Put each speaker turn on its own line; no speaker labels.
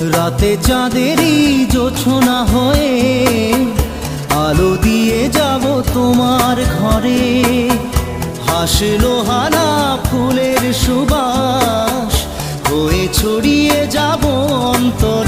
রাতে চাঁদেরই জোছনা হয়ে আলো দিয়ে যাব তোমার ঘরে। হাসলো হানা ফুলের সুবাস হয়ে ছড়িয়ে যাব অন্তরে।